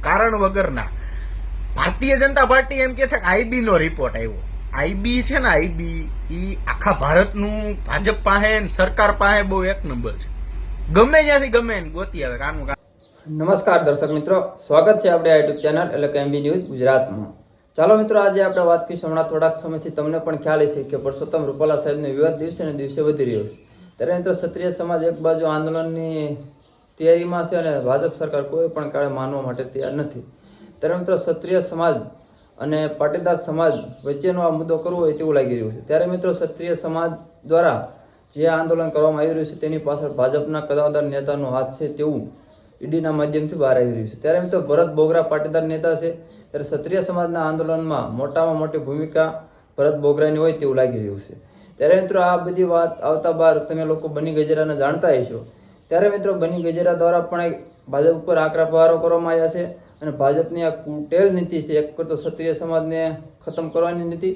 કારણ વગરના. ભારતીય જનતા પાર્ટી એમ કે છે કે આઈબી નો રિપોર્ટ આવ્યો. આઈબી છે ને, આઈબી એ આખા ભારતનું ભાજપ પાસે સરકાર પાસે બહુ એક નંબર છે. ગમે ત્યાંથી ગમે એને ગોતી આવે, કાનું નમસ્કાર દર્શક મિત્રો, સ્વાગત છે આપણે આ યુટ્યુબ ચેનલ એટલે કે એમબી ન્યૂઝ ગુજરાતમાં. ચાલો મિત્રો, આજે આપણે વાત કરીશું, હમણાં થોડાક સમયથી તમને પણ ખ્યાલ હશે કે પરસોત્તમ રૂપાલા સાહેબનો વિવાદ દિવસે ને દિવસે વધી રહ્યો છે. ત્યારે મિત્રો, ક્ષત્રિય સમાજ એક બાજુ આંદોલનની તૈયારીમાં છે અને ભાજપ સરકાર કોઈ પણ કાળે માનવા માટે તૈયાર નથી. ત્યારે મિત્રો ક્ષત્રિય સમાજ અને પાટીદાર સમાજ વચ્ચેનો આ મુદ્દો કરવો હોય તેવું લાગી રહ્યું છે. ત્યારે મિત્રો ક્ષત્રિય સમાજ દ્વારા જે આંદોલન કરવામાં આવી રહ્યું છે તેની પાછળ ભાજપના કદાવદાર નેતાનો હાથ છે તેવું ઈડીના માધ્યમથી બહાર આવી રહ્યું છે. ત્યારે મિત્રો ભરત બોગરા પાટીદાર નેતા છે. ત્યારે ક્ષત્રિય સમાજના આંદોલનમાં મોટામાં મોટી ભૂમિકા ભરત બોગરાની હોય તેવું લાગી રહ્યું છે. ત્યારે મિત્રો આ બધી વાત આવતા બાર તમે લોકો બની ગજેરાને જાણતા હશો. ત્યારે મિત્રો બની ગજેરા દ્વારા પણ ભાજપ ઉપર આકરા પ્રહારો કરવામાં આવ્યા છે અને ભાજપની આ કુટેલ નીતિ છે, એક તો ક્ષત્રિય સમાજને ખતમ કરવાની નીતિ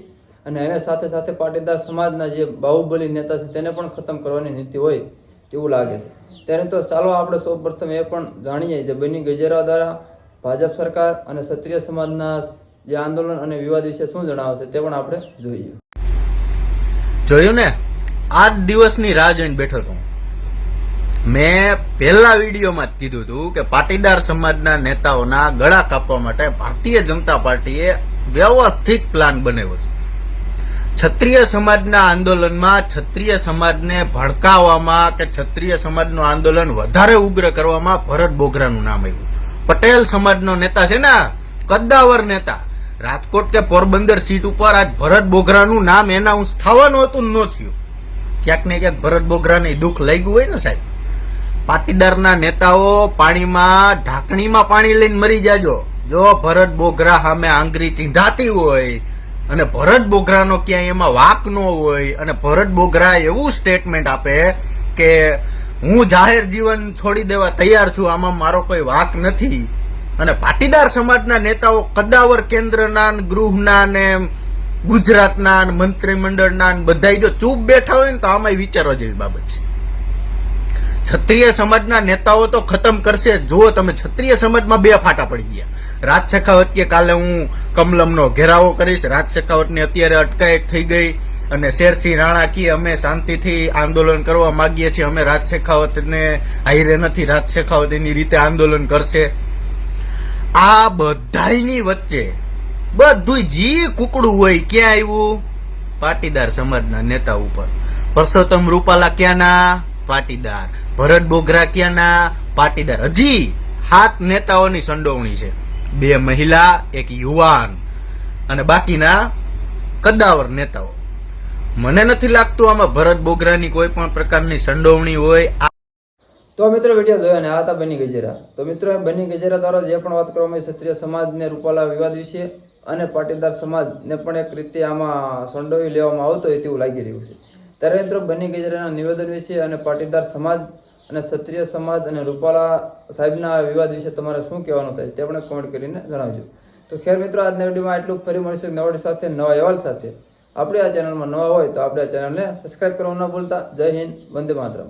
અને હવે સાથે સાથે પાટીદાર સમાજના જે બાહુબલી નેતા છે તેને પણ ખતમ કરવાની નીતિ હોય તેવું લાગે છે. ત્યારે તો ચાલો આપણે સૌ પ્રથમ એ પણ જાણીએ જે બની ગજેરા દ્વારા ભાજપ સરકાર અને ક્ષત્રિય સમાજના જે આંદોલન અને વિવાદ વિશે શું જણાવે છે તે પણ આપણે જોઈએ. જોયું ને? આ દિવસની રાહ જોઈને બેઠો છું. મેં પહેલા વિડીયોમાં જ કીધું હતું કે પાટીદાર સમાજના નેતાઓના ગળા કાપવા માટે ભારતીય જનતા પાર્ટીએ વ્યવસ્થિત પ્લાન બનાવ્યો છે. ક્ષત્રિય સમાજના આંદોલનમાં ક્ષત્રિય સમાજને ભડકાવવામાં કે ક્ષત્રિય સમાજનું આંદોલન વધારે ઉગ્ર કરવામાં ભરત બોગરાનું નામ આવ્યું. પટેલ સમાજનો નેતા છે ને કદ્દાવર નેતા. રાજકોટ કે પોરબંદર સીટ ઉપર આજ ભરત બોગરાનું નામ એનાઉન્સ થવાનું હતું, ન થયું. ક્યાંક ને ક્યાંક ભરત બોગરાને દુઃખ લાગ્યું હોય ને સાહેબ? પાટીદારના નેતાઓ પાણીમાં ઢાંકણીમાં પાણી લઈને મરી જાજો. જો ભરત બોગરા સામે આંગરી ચીંધાતી હોય અને ભરત બોગરાનો ક્યાંય એમાં વાક ન હોય અને ભરત બોગરા એવું સ્ટેટમેન્ટ આપે કે હું જાહેર જીવન છોડી દેવા તૈયાર છું, આમાં મારો કોઈ વાક નથી. અને પાટીદાર સમાજના નેતાઓ કદાવર કેન્દ્રના ગૃહના ને ગુજરાતના મંત્રીમંડળના બધા જો ચૂપ બેઠા હોય ને તો આમાં વિચારવા જેવી બાબત છે. ક્ષત્રિય સમાજના નેતાઓ તો ખતમ કરશે. જુઓ તમે, ક્ષત્રિય સમાજમાં બે ફાટા પડી ગયા. રાજ શેખાવત કે કાલે હું કમલમનો ઘેરાવો કરીશ. રાજ શેખાવતની અત્યારે અટકાયત થઈ ગઈ અને શેરસિંહ રાણા કી અમે શાંતિથી આંદોલન કરવા માગીએ છીએ. અમે રાજ શેખાવતને હાઈરે નથી. રાજ શેખાવત રીતે આંદોલન કરશે. આ બધાયની વચ્ચે બધું જી કુકડું હોય, ક્યાં આવ્યું? પાટીદાર સમાજના નેતા ઉપર. પરસોત્તમ રૂપાલા ક્યાંના? પાટીદાર. ભરત બોઘરાકિયાના પાટીદાર. હજી સાત નેતાઓની સંડોવણી છે. બે મહિલા, એક યુવાન અને બાકીના કદાવર નેતાઓ. મને નથી લાગતું આમાં ભરત બોગરાની કોઈ પણ પ્રકારની સંડોવણી હોય. તો મિત્રો વીડિયો જોયો ને, આ હતા બની ગજેરા. તો મિત્રો બની ગજેરા દ્વારા જે પણ વાત કરવામાં ક્ષત્રિય સમાજને રૂપાલા વિવાદ વિશે અને પાટીદાર સમાજને પણ એક રીતે આમાં સંડોવી લેવામાં આવતો હોય તેવું લાગી રહ્યું છે. ત્યારે મિત્રો બની ગજરાના નિવેદન વિશે અને પાટીદાર સમાજ અને ક્ષત્રિય સમાજ અને રૂપાલા સાહેબના વિવાદ વિશે તમારે શું કહેવાનું થાય તે પણ કોમેન્ટ કરીને જણાવજો. તો ખેર મિત્રો, આજના વિડીયોમાં એટલું ફરી મળીશું નવડી સાથે, નવા અહેવાલ સાથે. આપણે આ ચેનલમાં નવા હોય તો આપણે આ ચેનલને સબસ્ક્રાઈબ કરવા ન ભૂલતા. જય હિન્દ, વંદે માતરમ.